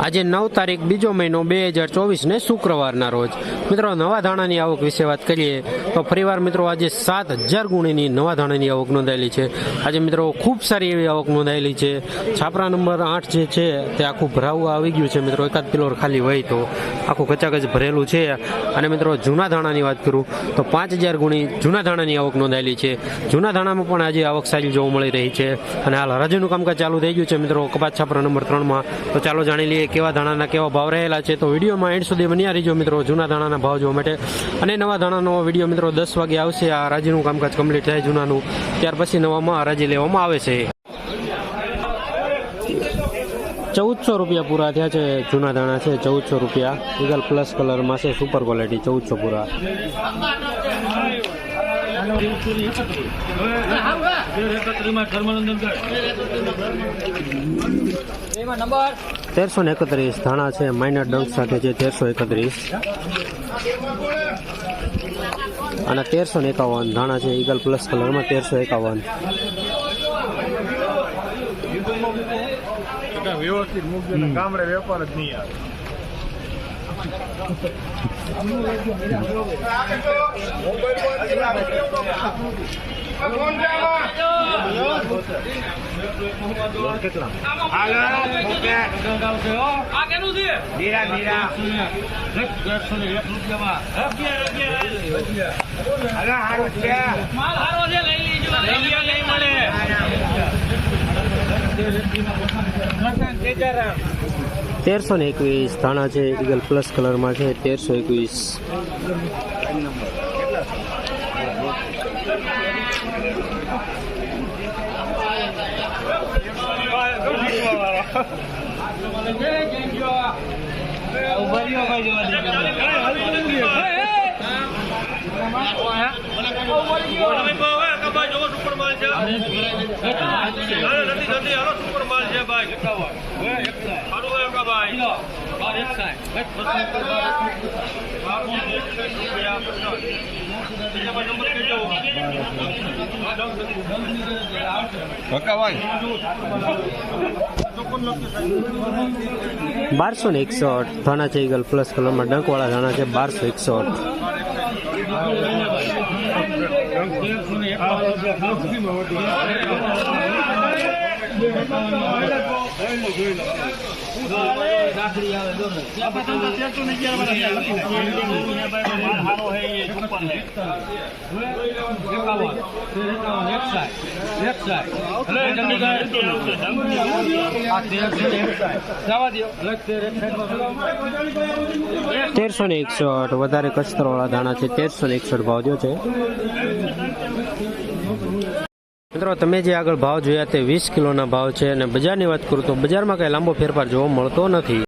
આજે નવ તારીખ બીજો મહિનો બે હજાર ચોવીસને શુક્રવારના રોજ. મિત્રો, નવા ધાણાની આવક વિશે વાત કરીએ તો ફરીવાર મિત્રો આજે સાત હજાર ગુણીની નવા ધાણાની આવક નોંધાયેલી છે. આજે મિત્રો ખૂબ સારી એવી આવક નોંધાયેલી છે. છાપરા નંબર આઠ જે છે તે આખું ભરાવું આવી ગયું છે. મિત્રો, એકાદ કિલો ખાલી હોય તો આખું કચાકચ ભરેલું છે. અને મિત્રો, જૂના ધાણાની વાત કરું તો પાંચ હજાર ગુણી જૂના ધાણાની આવક નોંધાયેલી છે. જૂના ધાણામાં પણ આજે આવક સારી જોવા મળી રહી છે. અને હાલ હરાજીનું કામકાજ ચાલુ થઈ ગયું છે. મિત્રો, કપાસ છાપરા નંબર ત્રણમાં તો ચાલો જાણી લઈએ કેવા ધાણાના કેવા ભાવ રહેલા છે તો વિડીયોમાં એન્ડ સુધી બન્યા રહીજો મિત્રો જૂના ધાણાના ભાવ જોવા માટે. અને નવા ધાણાનો વીડિયો મિત્રો દસ વાગે આવશે આ હરાજીનું કામકાજ કમ્પ્લીટ થાય જૂનાનું ત્યાર પછી નવામાં હરાજી લેવામાં આવે છે. ચૌદસો રૂપિયા પૂરા થયા છે જૂના ધાણા છે ચૌદસો રૂપિયા. ઇગલ પ્લસ કલરમાં છે સુપર ક્વોલિટી ચૌદસો પૂરા. તેરસો ને એકત્રીસ ધાણા છે માઇનર ડંક સાથે છે તેરસો એકત્રીસ. અને તેરસો ને એકાવન ધાણા છે ઈગલ પ્લસ કલરમાં તેરસો એકાવન. વ્યવસ્થિત મૂકજો ગામડે વેપાર જ નહીં આવે તેરસો ને એકવીસ ધાણા છે ઈગલ પ્લસ કલરમાં છે તેરસો એકવીસ. ઊભા બારસો ને એકસઠ. ધાણા છે ઈગલ પ્લસ કલરમાં ડંકવાળા ધાણા છે બારસો એકસઠ. તેરસો ને એકસઠ વધારે કસ્તરવાળા ધાણા છે તેરસો ને એકસઠ ભાવ જો છે. મિત્રો, તમે જે આગળ ભાવ જોયા તે વીસ કિલોના ભાવ છે અને બજારની વાત કરું તો બજારમાં કઈ લાંબો ફેરફાર જોવા મળતો નથી.